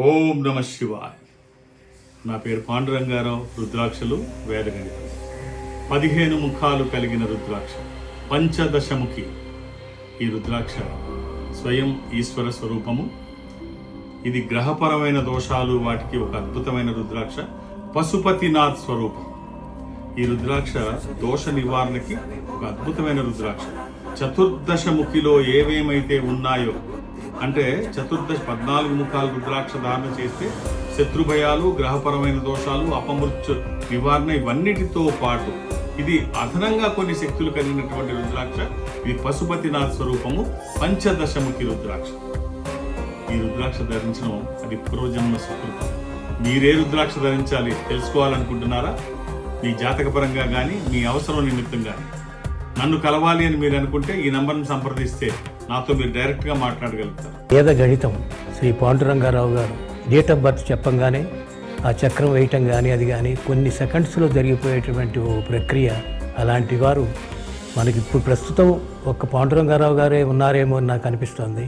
ఓం నమ శివాయ. నా పేరు పాండురంగారావు రుద్రాక్షలు వేదగణితం. పదిహేను ముఖాలు కలిగిన రుద్రాక్ష పంచదశముఖి. ఈ రుద్రాక్ష స్వయం ఈశ్వర స్వరూపము. ఇది గ్రహపరమైన దోషాలు వాటికి ఒక అద్భుతమైన రుద్రాక్ష పశుపతినాథ్ స్వరూపం. ఈ రుద్రాక్ష దోష నివారణకి ఒక అద్భుతమైన రుద్రాక్ష. చతుర్దశముఖిలో ఏవేమైతే ఉన్నాయో అంటే చతుర్దశ పద్నాలుగు ముఖాలు రుద్రాక్ష ధారణ చేస్తే శత్రుభయాలు గ్రహపరమైన దోషాలు అపమృత్యు నివారణ ఇవన్నిటితో పాటు ఇది అదనంగా కొన్ని శక్తులు కలిగినటువంటి రుద్రాక్ష. ఇది పశుపతినాథ్ స్వరూపము పంచదశముఖి రుద్రాక్ష. ఈ రుద్రాక్ష ధరించడం అది పూర్వజన్మ సుకృతం. మీరే రుద్రాక్ష ధరించాలి తెలుసుకోవాలనుకుంటున్నారా? మీ జాతకపరంగా కానీ మీ అవసరం నిమిత్తం కానీ నన్ను కలవాలి అని మీరు అనుకుంటే ఈ నంబర్ను సంప్రదిస్తే నాతో మీరు డైరెక్ట్గా మాట్లాడగలుగుతారు. వేద గణితం. శ్రీ పాండురంగారావు గారు డేట్ ఆఫ్ బర్త్ చెప్పంగానే ఆ చక్రం వేయటం కానీ అది కానీ కొన్ని సెకండ్స్లో జరిగిపోయేటువంటి ఓ ప్రక్రియ అలాంటి వారు మనకి ఇప్పుడు ప్రస్తుతం ఒక్క పాండురంగారావు గారే ఉన్నారేమో అని నాకు అనిపిస్తోంది.